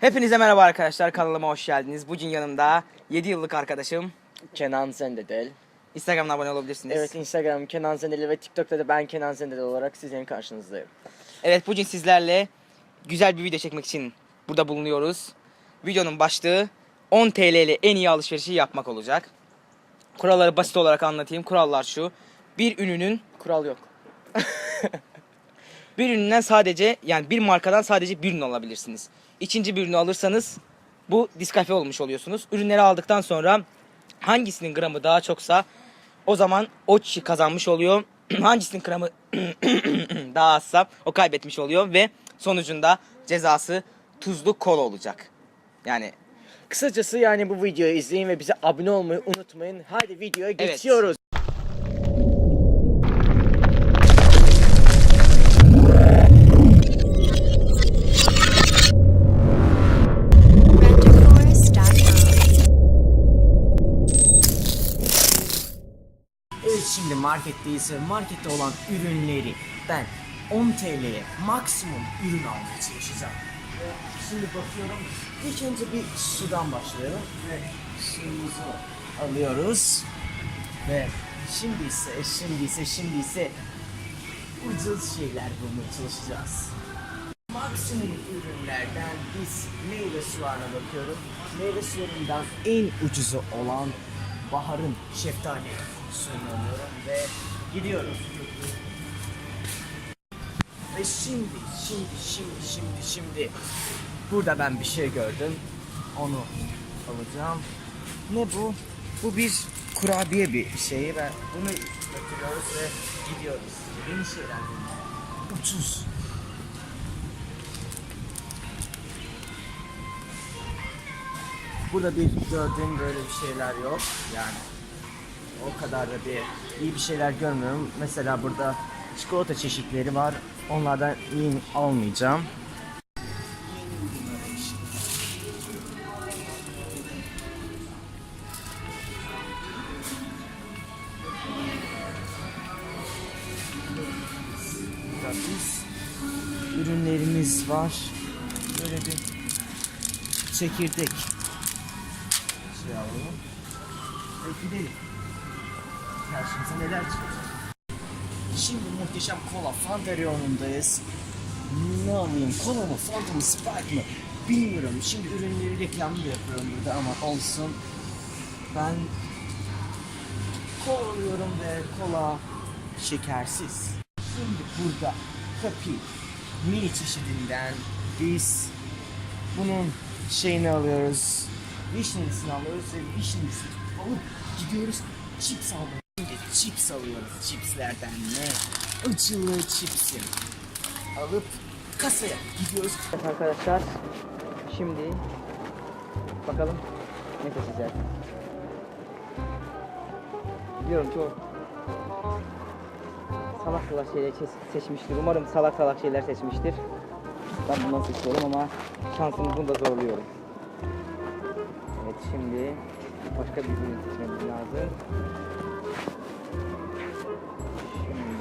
Hepinize merhaba arkadaşlar kanalıma hoş geldiniz. Bugün yanımda 7 yıllık arkadaşım. Kenan Zendedel. Instagram'dan abone olabilirsiniz. Evet Instagram Kenan Zendedel ve TikTok'ta da ben Kenan Zendedel olarak sizlerin karşınızdayım. Evet bugün sizlerle güzel bir video çekmek için burada bulunuyoruz. Videonun başlığı 10 TL ile en iyi alışverişi yapmak olacak. Kuralları basit olarak anlatayım. Kurallar şu. Bir ürünün Kural yok. bir üründen sadece yani bir markadan sadece bir ürün alabilirsiniz. İkinci bir ürünü alırsanız bu diskalifiye olmuş oluyorsunuz. Ürünleri aldıktan sonra hangisinin gramı daha çoksa o zaman o kişi kazanmış oluyor. hangisinin gramı daha azsa o kaybetmiş oluyor ve sonucunda cezası tuzlu kola olacak. Yani Kısacası yani bu videoyu izleyin ve bize abone olmayı unutmayın. Hadi videoya geçiyoruz. Ve markette olan ürünleri ben 10 TL'ye maksimum ürün almaya çalışacağım. Şimdi bakıyorum. İlk önce bir sudan başlayalım ve suyumuzu alıyoruz. Ve şimdi ise, şimdi ise, şimdi ise ucuz şeyler bulmaya çalışacağız. Maksimum ürünlerden biz meyve sularına bakıyorum. Meyve sularından en ucuzu olan Bahar'ın şeftali suyunu alıyorum ve gidiyoruz. Ve şimdi, şimdi, şimdi, şimdi, şimdi burada ben bir şey gördüm. Onu alacağım. Ne bu? Bu bir kurabiye bir şeyi ve bunu götürüyoruz ve gidiyoruz. Yeni şeyler bunlar. Ucuz. Burada bir gördüğüm böyle bir şeyler yok. Yani o kadar da bir iyi bir şeyler görmüyorum. Mesela burada çikolata çeşitleri var. Onlardan iyi almayacağım. Ürünlerimiz var. Böyle bir çekirdek şey alalım. Gidelim. Karşımıza neler çıkacak. Şimdi muhteşem kola Fanta reyonundayız. Ne alayım? Kola mı? Fanta mı? Sprite mı? Bilmiyorum. Şimdi ürünleri reklamını da yapıyorum burada ama olsun. Ben kola alıyorum ve kola şekersiz. Şimdi burada kapi mini çeşidinden biz bunun şeyini alıyoruz. Vişnelisini alıyoruz ve vişnelisini alıp gidiyoruz chips almaya. Şimdi chips alıyoruz chipslerden ne? Acılı chipsim. Alıp kasaya gidiyoruz. Evet arkadaşlar şimdi bakalım ne seçeceğiz. Biliyorum çok salak salak şeyler seç- seçmiştir. Umarım salak salak şeyler seçmiştir. Ben bundan seçiyorum ama şansımı da zorluyorum. Evet şimdi başka bir ürün seçmemiz lazım. Şimdi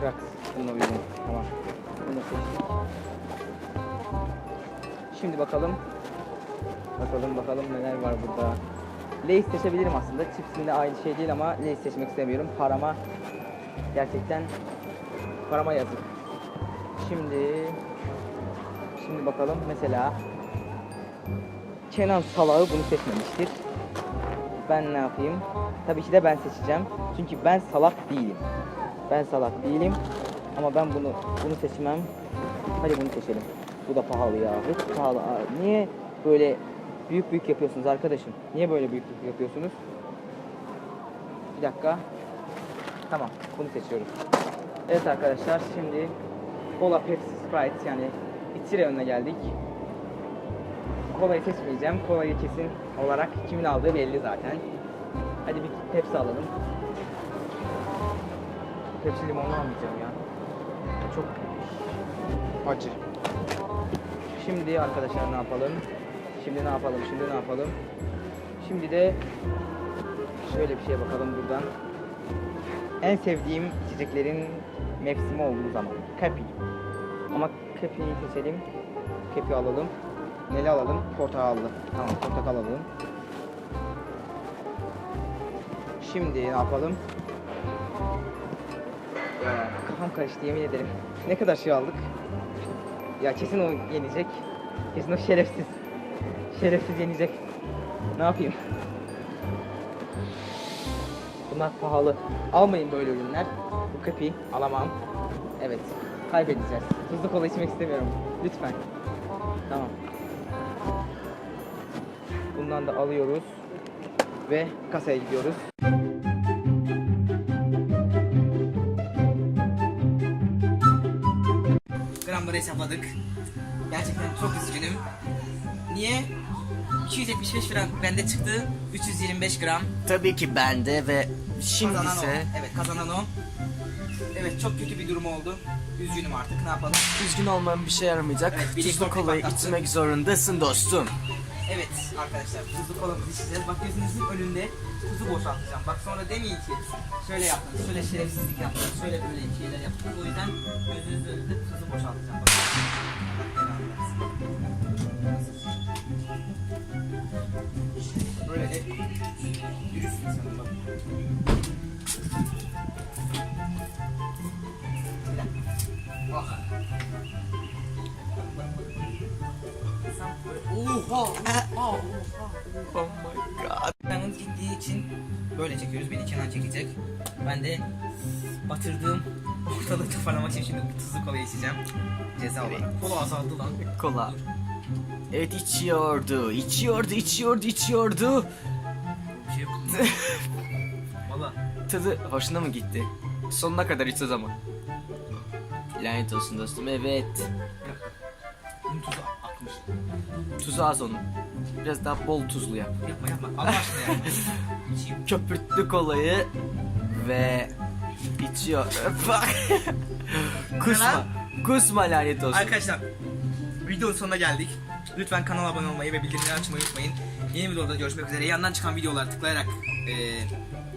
Krax bununla uygun. Tamam. Bunu seçtik. Şimdi bakalım. Bakalım bakalım neler var burada. Lay's seçebilirim aslında. Chips'in de aynı şey değil ama Lay's seçmek istemiyorum. Parama gerçekten parama yazık. Şimdi şimdi bakalım mesela Kenan Salağı bunu seçmemiştir. Ben ne yapayım? Tabii ki de ben seçeceğim. Çünkü ben salak değilim. Ben salak değilim. Ama ben bunu bunu seçmem. Hadi bunu seçelim. Bu da pahalı ya. Hiç pahalı. Niye böyle büyük büyük yapıyorsunuz arkadaşım? Niye böyle büyük büyük yapıyorsunuz? Bir dakika. Tamam. Bunu seçiyoruz. Evet arkadaşlar şimdi Cola Pepsi Sprite yani içi önüne geldik. Kolayı seçmeyeceğim. Kolayı kesin olarak kimin aldığı belli zaten. Hadi bir Pepsi alalım. Pepsi limonlu almayacağım ya. Çok acı. Şimdi arkadaşlar ne yapalım? Şimdi ne yapalım? Şimdi ne yapalım? Şimdi de şöyle bir şeye bakalım buradan. En sevdiğim içeceklerin mevsimi olduğu zaman. Kapi. Ama kepiği seçelim. Kepiği alalım. Neli alalım? Portakallı. Tamam portakal alalım. Şimdi ne yapalım? Ya, kafam karıştı yemin ederim. Ne kadar şey aldık? Ya kesin o yenecek. Kesin o şerefsiz. Şerefsiz yenecek. Ne yapayım? Bunlar pahalı. Almayın böyle ürünler. Bu kepiği alamam. Evet. Kaybedeceğiz. Tuzlu kola içmek istemiyorum. Lütfen. Tamam. Bundan da alıyoruz. Ve kasaya gidiyoruz. Gramları hesapladık. Gerçekten çok üzgünüm. Niye? 275 gram bende çıktı. 325 gram. Tabii ki bende ve şimdi Kazanan ise o. Evet kazanan o. Evet çok kötü bir durum oldu. Üzgünüm artık ne yapalım. üzgün olmam bir şey yaramayacak. Evet, kolayı patlattı. içmek zorundasın dostum. Evet arkadaşlar tuzlu kolamızı içeceğiz. Bak gözünüzün önünde tuzu boşaltacağım. Bak sonra demeyin ki şöyle yaptınız, şöyle şerefsizlik yaptınız, şöyle böyle şeyler yaptınız. O yüzden gözünüzün önünde tuzu boşaltacağım. Bak. Oha! Oha! Oh my god. Kanın gittiği için böyle çekiyoruz. Beni Kenan çekecek. Ben de batırdığım ortalığı toparlamak için şimdi tuzlu kola içeceğim. Ceza olarak. Kola azaldı lan. Kola. Evet içiyordu, içiyordu, içiyordu, içiyordu. Bir şey yok. Valla. Tadı hoşuna mı gitti? Sonuna kadar iç o zaman. Lanet olsun dostum, evet. Bunun tuzu akmış. Tuzu az onun. Biraz daha bol tuzlu yap. Yapma yapma. Allah aşkına ya. İçeyim. Köpürttü kolayı ve içiyor. Kusma. Kusma lanet olsun. Arkadaşlar videonun sonuna geldik. Lütfen kanala abone olmayı ve bildirimleri açmayı unutmayın. Yeni videoda görüşmek üzere. Yandan çıkan videoları tıklayarak e,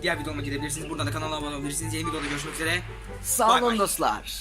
diğer videoma gidebilirsiniz. Buradan da kanala abone olabilirsiniz. Yeni videoda görüşmek üzere. Sağ olun dostlar.